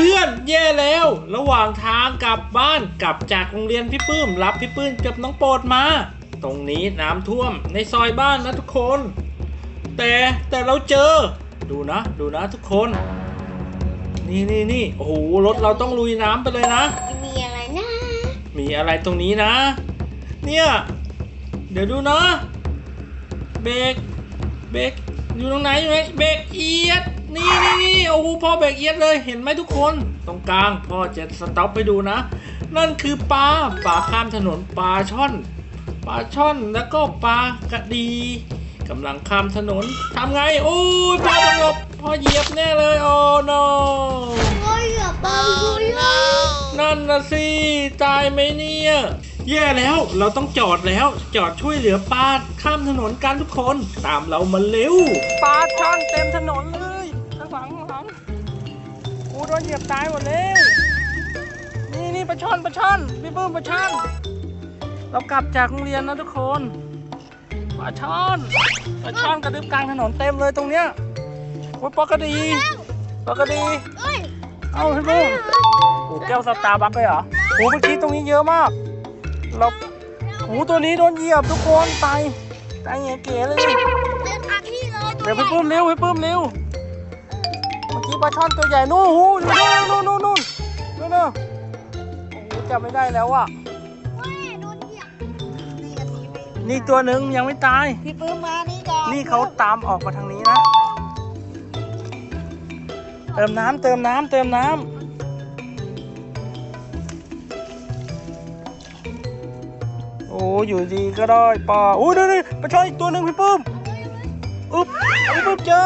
เพื่อนๆแย่แล้ว ระหว่างทางกลับบ้านกลับจากโรงเรียนพี่ปื้ม รับพี่ปื้มกับน้องโปรดมา ตรงนี้น้ำท่วมในซอยบ้านนะทุกคน แต่แต่เราเจอ ดูนะ ดูนะทุกคน นี่นี่นี่โอ้โหรถเราต้องลุยน้ำไปเลยนะ มีอะไรนะ มีอะไรตรงนี้นะ เนี่ย เดี๋ยวดูนะ เบรกเบรกอยู่ตรงไหนอยู่ไหนเบรกเอียด นี่นี่นี่โอ้โหพ่อเบรกเอียดเลยเห็นไหมทุกคน ตรงกลางพ่อจะสต็อปไปดูนะ นั่นคือปลาปลาข้ามถนนปลาช่อนปลาช่อนแล้วก็ปลากระดีกำลังข้ามถนนทำไงโอ้ยพ่อต้องหลบพ่อเหยียบแน่เลยโอ้ no โอ้ยอย่าปังคุยเลยนั่นนะสิตายไหมเนี่ยแย่แล้วเราต้องจอดแล้วจอดช่วยเหลือปลาข้ามถนนกันทุกคน ตามเรามาเร็วปลาช่อนเต็มถนนเลย กูโดนเหยียบตายหมดเลย นี่นี่ปลาช่อนปลาช่อนพี่ปื้มปลาช่อน เรากลับจากโรงเรียนนะทุกคนปลาช่อนปลาช่อนกระดึบกลางถนนเต็มเลยตรงเนี้ยโอ้ยปลากระดีปลากระดี เอ้ยเอาพี่ปื้มโอ้แก้วสตาร์บัคเลยเหรอโอ้เมื่อกี้ตรงนี้เยอะมาก เราโอ้ตัวนี้โดนเหยียบทุกคนตายตายเงี้ยเก๋เลยเดินทางที่เลยเดี๋ยวพี่ปื้มเร็วพี่ปื้มเร็วเมื่อกี้ ปลาช่อนตัวใหญ่นู่นหูนู่นนู่นนู่นนู่นนู่นนู่นโอ้โหจับไม่ได้แล้วอะเว้ยโดนเหยียบนี่อันนี้ไม่นี่ตัวหนึ่งยังไม่ตาย พี่ปื้มมานี่ก่อนนี่เขาตามออกมาทางนี้นะ เติมน้ำเติมน้ำเติมน้ำโอ้อยู่ดีก็ได้ปลาโอ้ยดูดิปลาช่อนอีกตัวหนึ่งพี่ปื้ม อุ๊บพี่ปื้มเจอ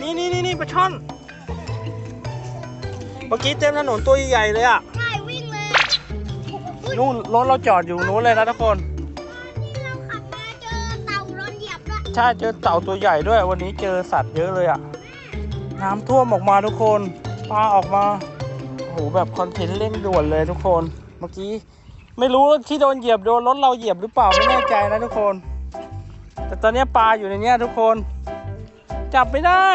นี่นี่นี่นี่ปลาช่อน เมื่อกี้เต็มถนนตัวใหญ่ๆเลยอะ ใช่วิ่งเลยนู่นรถเราจอดอยู่นู้นเลยนะทุกคนนี่เราขับมาเจอเต่าโดนเหยียบด้วยใช่เจอเต่าตัวใหญ่ด้วยวันนี้เจอสัตว์เยอะเลยอะน้ำท่วมออกมาทุกคนปลาออกมาโอ้โหแบบคอนเทนต์เร่งด่วนเลยทุกคนเมื่อกี้ ไม่รู้ที่โดนเหยียบโดนรถเราเหยียบหรือเปล่าไม่แน่ใจนะทุกคน แต่ตอนนี้ปลาอยู่ในเนี้ยทุกคน จับไม่ได้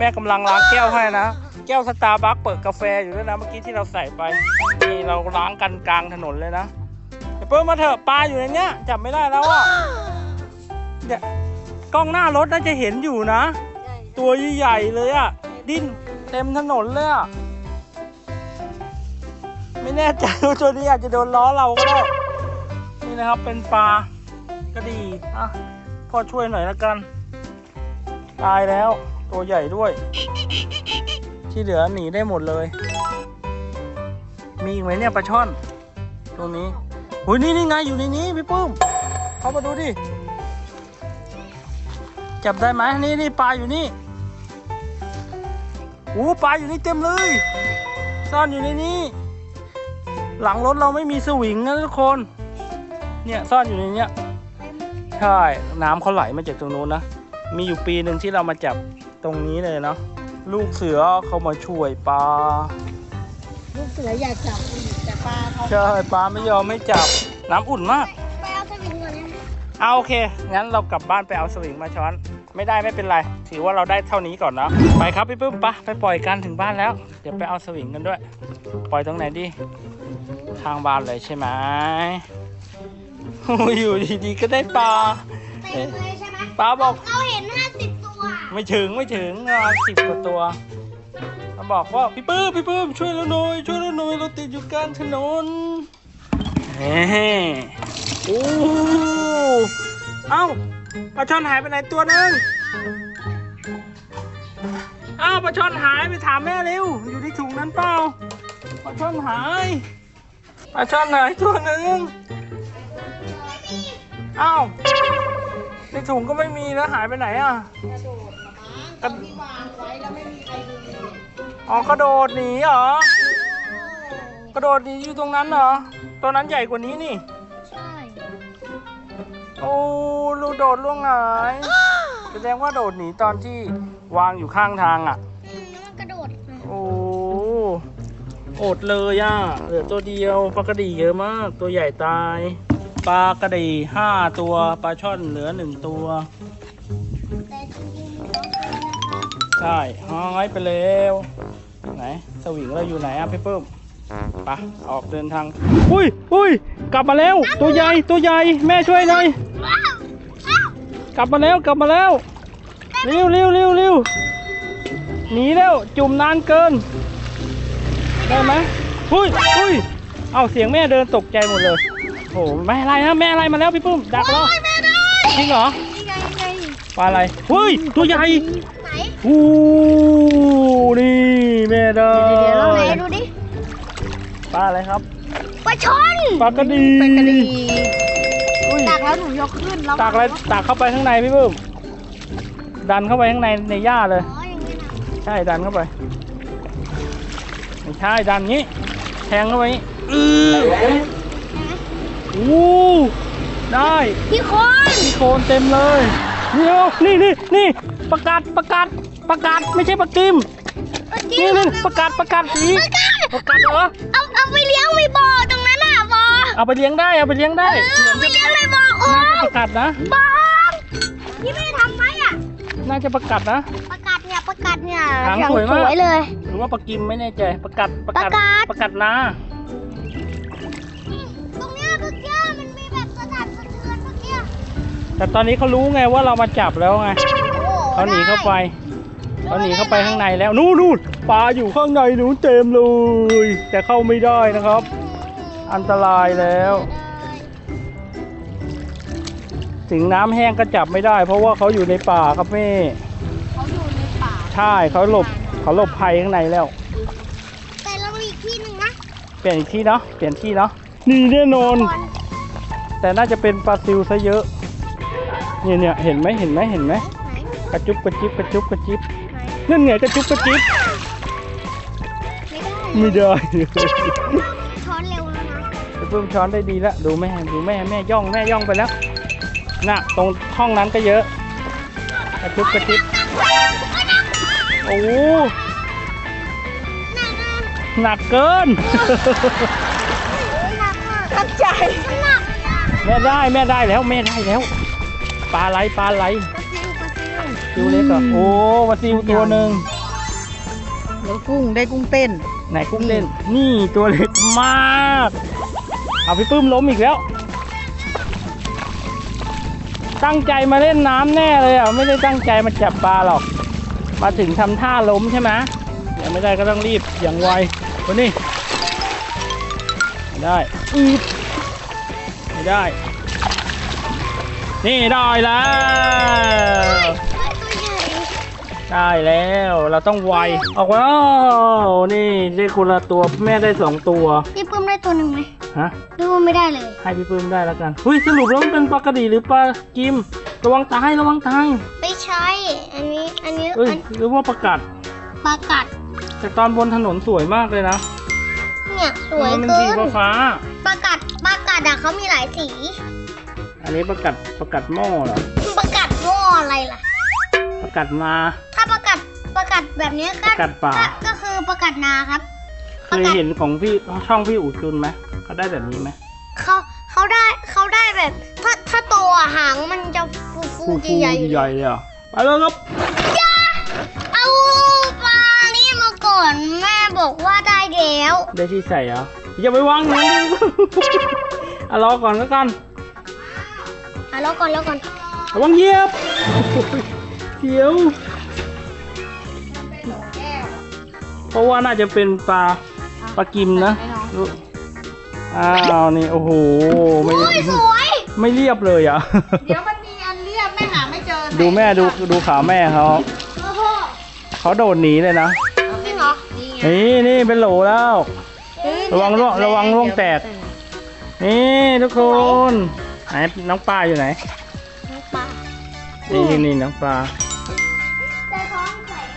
แม่กำลังล้างแก้วให้นะ แก้วสตาร์บัคเปิดกาแฟอยู่ด้วยนะเมื่อกี้ที่เราใส่ไปนี่เราล้างกันกลางถนนเลยนะเดี๋ยวเพิ่มมาเถอะปลาอยู่ในเนี้ยจับไม่ได้แล้วอะเนี่ยกล้องหน้ารถน่าจะเห็นอยู่นะ ตัวใหญ่เลยอะ ดิ้นเต็มถนนเลยอะ ไม่แน่ใจว่าตัวนี้อาจจะโดนล้อเราก็ได้ นี่นะครับเป็นปลากระดีอะพ่อช่วยหน่อยละกัน ตายแล้ว ตัวใหญ่ด้วย ที่เหลือหนีได้หมดเลย มีอีกไหมเนี่ยปลาช่อน ตรงนี้หุยนี่นี่ไงอยู่ในนี้พี่ปุ้มเข้ามาดูดิจับได้ไหมนี่นี่ปลาอยู่นี่โอ้ปลาอยู่นี่เต็มเลย ซ่อนอยู่ในนี้ หลังรถเราไม่มีสวิงนะทุกคน เนี่ยซ่อนอยู่ในเนี้ยใช่ น้ำเขาไหลมาจากตรงนู้นนะ มีอยู่ปีหนึ่งที่เรามาจับ ตรงนี้เลยเนาะลูกเสือเขามาช่วยปลาลูกเสืออยากจับอีกแต่ปลาเขาใช่ปลาไม่ยอมไม่จับน้ำอุ่นมาก ไปเอาสวิงก่อนนะเอาโอเค งั้นเรากลับบ้านไปเอาสวิงมาช้อน ไม่ได้ไม่เป็นไร ถือว่าเราได้เท่านี้ก่อนนะไปครับพี่ปื้มปะไปปล่อยกันถึงบ้านแล้ว เดี๋ยวไปเอาสวิงกันด้วย ปล่อยตรงไหนดีทางบ้านเลยใช่ไหมโอ้ยอยู่ดีๆก็ได้ปลาเต็มเลยใช่ไหมปลาบอกเราเห็นห้าสิบตัว ไม่ถึงไม่ถึงสิบกว่าตัวมาบอกว่าพี่ปื้มพี่ปื้มช่วยเราหน่อยช่วยเราหน่อยเราติดอยู่กลางถนนเฮ้โอ้เอ้าปลาช่อนหายไปไหนตัวหนึ่งอ้าวปลาช่อนหายไปถามแม่เร็ว อยู่ในถุงนั้นเปล่าปลาช่อนหายปลาช่อนหายตัวหนึ่งอ้า ในถุงก็ไม่มีแล้วหายไปไหนอะ กระโดดมาตอนที่วางไว้แล้วไม่มีใครดูเลยอ๋อกระโดดหนีเหรอ กระโดดหนีอยู่ตรงนั้นเหรอ ตัวนั้นใหญ่กว่านี้นี่ ใช่โอ้ลูกโดดล่วงหายแสดงว่าโดดหนีตอนที่วางอยู่ข้างทางอะ อืมนึกว่ากระโดดมาโอ้อดเลยอะเหลือตัวเดียวปลากระดีเยอะมาก ตัวใหญ่ตาย ปลากระดีห้าตัวปลาช่อนเหลือหนึ่งตัว แต่จริงๆน้องใช้นะคะใช่หายไปแล้วไหนสวิงเราอยู่ไหนอะพี่เพิ่มไปออกเดินทาง อุ้ยอุ้ยกลับมาแล้ว ตัวใหญ่ตัวใหญ่แม่ช่วยหน่อยกลับมาแล้วกลับมาแล้วเร็วเร็วเร็วเร็วหนีแล้วจุ่มนานเกินได้ไหมอุ้ยอุ้ยเอาเสียงแม่เดินตกใจหมดเลย โอ้แม่อะไรนะแม่อะไรมาแล้วพี่ปุ้มดักแล้วจริงเหรอนี่ไงนี่ไงปลาอะไรเฮ้ยตัวใหญ่ไหนอู้นี่แม่ได้เดี๋ยวเราไหนดูดิปลาอะไรครับปลาชอนปลากระดีปลากระดีอุ้ยตักแล้วหนูยกขึ้นแล้วตักอะไรตักเข้าไปข้างในพี่ปุ้มดันเข้าไปข้างในในหญ้าเลยอ๋ออย่างนี้นะใช่ดันเข้าไปไม่ใช่ดันงี้แทงเข้าไปงี้อือ อู้ได้พี่คนมีโคนเต็มเลยนี่เอานี่นี่นี่ประกาศประกาศประกาศไม่ใช่ปลากิมนี่นี่ประกาศประกาศสีประกาศเหรอเอาเอาไปเลี้ยงในบ่อตรงนั้นน่ะบ่อเอาไปเลี้ยงได้เอาไปเลี้ยงได้เออเอาไปเลี้ยงในบ่อโอ้น่าจะประกาศนะบ่อที่ไม่ได้ทำไว้อะน่าจะประกาศนะประกาศเนี่ยประกาศเนี่ยหางอย่างสวยมากเลย หรือว่าปลากิมไม่แน่ใจประกาศประกาศประกาศประกา แต่ตอนนี้เขารู้ไงว่าเรามาจับแล้วไงโอ้เขาหนีเข้าไปเขาหนีเข้าไปข้างในแล้วนู่นนู่นปลาอยู่ข้างในหนูเต็มเลย แต่เข้าไม่ได้นะครับ อันตรายแล้ว ถึงน้ำแห้งก็จับไม่ได้ เพราะว่าเขาอยู่ในป่าครับแม่เขาอยู่ในป่าใช่เขาหลบเขาหลบภัยข้างในแล้วแต่เรามีอีกที่หนึ่งนะเปลี่ยนอีกที่เนาะเปลี่ยนที่เนาะนี่แน่นอนก่อนแต่น่าจะเป็นปลาซิวซะเยอะ เนี่ยเนี่ยเห็นไหมเห็นไหมเห็นไหมไหนกระจุบกระจิบกระจุบกระจิบไหนนั่นไงกระจุบกระจิบไม่ได้ไม่ได้ช้อนเร็วแล้วนะไปเพิ่มช้อนได้ดีแล้วดูแม่ดูแม่แม่ย่องแม่ย่องไปแล้วน่ะตรงห้องนั้นก็เยอะกระจุบกระจิบโอ้โหหนักอะหนักเกินหนักอะทับใจหนักอะแม่ได้แม่ได้แล้วแม่ได้แล้ว ปลาไหลปลาไหลปลาซิวปลาซิวซิวเล็กเหรอะโอ้ปลาซิวตัวหนึ่งแล้วกุ้งได้กุ้งเต้น ไหนกุ้งเล่นนี่ตัวเล็กมากเอาพี่ปื้มล้มอีกแล้ว ตั้งใจมาเล่นน้ำแน่เลยอะไม่ได้ตั้งใจมาจับปลาหรอก มาถึงทำท่าล้มใช่ไหมยังไม่ได้ก็ต้องรีบอย่างไวคนนี้ไม่ได้อืดไม่ได้ นี่ได้แล้วตัวใหญ่ได้แล้วเราต้องไวออกมาอ้าวนี่ได้คนละตัวแม่ได้สองตัวพี่ปื้มได้ตัวหนึ่งไหมฮะหรือว่าไม่ได้เลยให้พี่ปื้มได้แล้วกันเฮ้ยสรุปแล้วมันเป็นปลากระดีหรือปลากิม ระวังตายระวังตายไม่ใช่อันนี้อันนี้เอ้ยอันหรือว่าประกาศปลากัดแต่ตอนบนถนนสวยมากเลยนะเนี่ยสวยมันเกิสีนฟ้าปลากัดปลากัดอะเขามีหลายสีๆ อันนี้ประกาศประกาศหม้อเหรอปลากัดโง่อะไรล่ะ ประกาศนา ถ้าปลากัดปลากัดแบบนี้ก็ปลากัดป่า ก็ก็คือปลากัดนาครับ เคยเห็นของพี่ช่องพี่อู๋จุนไหมเขาได้แบบนี้ไหมเขาเขาได้เขาได้แบบ ถ้าถ้าโตอะหางมันจะฟูฟูฟูฟูใหญ่ๆใหญ่เลยเหรอไปเลยครับเอาปลานี่มาก่อนแม่บอกว่าได้แล้วได้ที่ใส่เหรออย่าไปวางนะอะรอก่อนแล้วกัน อะแล้วก่อนแล้วก่อนระวังเหยียบเดี๋ยวเพราะว่าน่าจะเป็นปลาปลากิมนะอ้าวนี่โอ้โหไม่โอ้ยสวยไม่เรียบเลยอะเดี๋ยวมันมีอันเรียบแม่หาไม่เจอดูแม่ดูดูขาแม่เขาโอ้โหเขาโดดหนีเลยนะจริงเหรอนี่นี่เป็นโหลแล้ว ระวังล่วงระวังล่วงแตกนี่ทุกคน ไหนน้องปลาอยู่ไหนปลานี่นี่นี่น้องปลาแต่ท้องแข็ง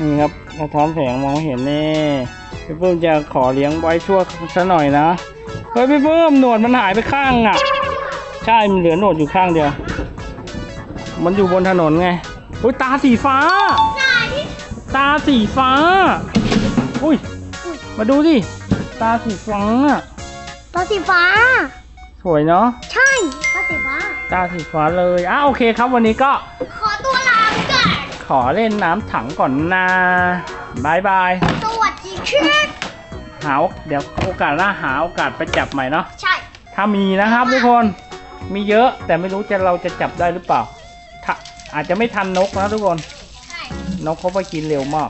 นี่ครับสะท้อนแสงมองไม่เห็นนี่พี่ปื้มจะขอเลี้ยงไว้ชั่วซะหน่อยนะเฮ้ยพี่ปื้มหนวดมันหายไปข้างอะ ใช่มันเหลือหนวดอยู่ข้างเดียว มันอยู่บนถนนไงอุ้ยตาสีฟ้าหน้าที่ตาสีฟ้า อุ้ยมาดูดิตาสีฟ้าอะปลาสีฟ้า สวยเนาะใช่ปลาสีฟ้าตาสีฟ้าเลยอะโอเคครับวันนี้ก็ ขอตัวลาไปก่อนขขอเล่นน้ำถังก่อนนะบายบาย สวัสดีครับหาเดี๋ยวโอกาสหน้าหาโอกาสไปจับใหม่เนาะใช่ ถ้ามีนะครับทุกคนมีเยอะแต่ไม่รู้จะเราจะจับได้หรือเปล่าถ้าอาจจะไม่ทันนกนะทุกคนใช่นกเขาไปกินเร็วมาก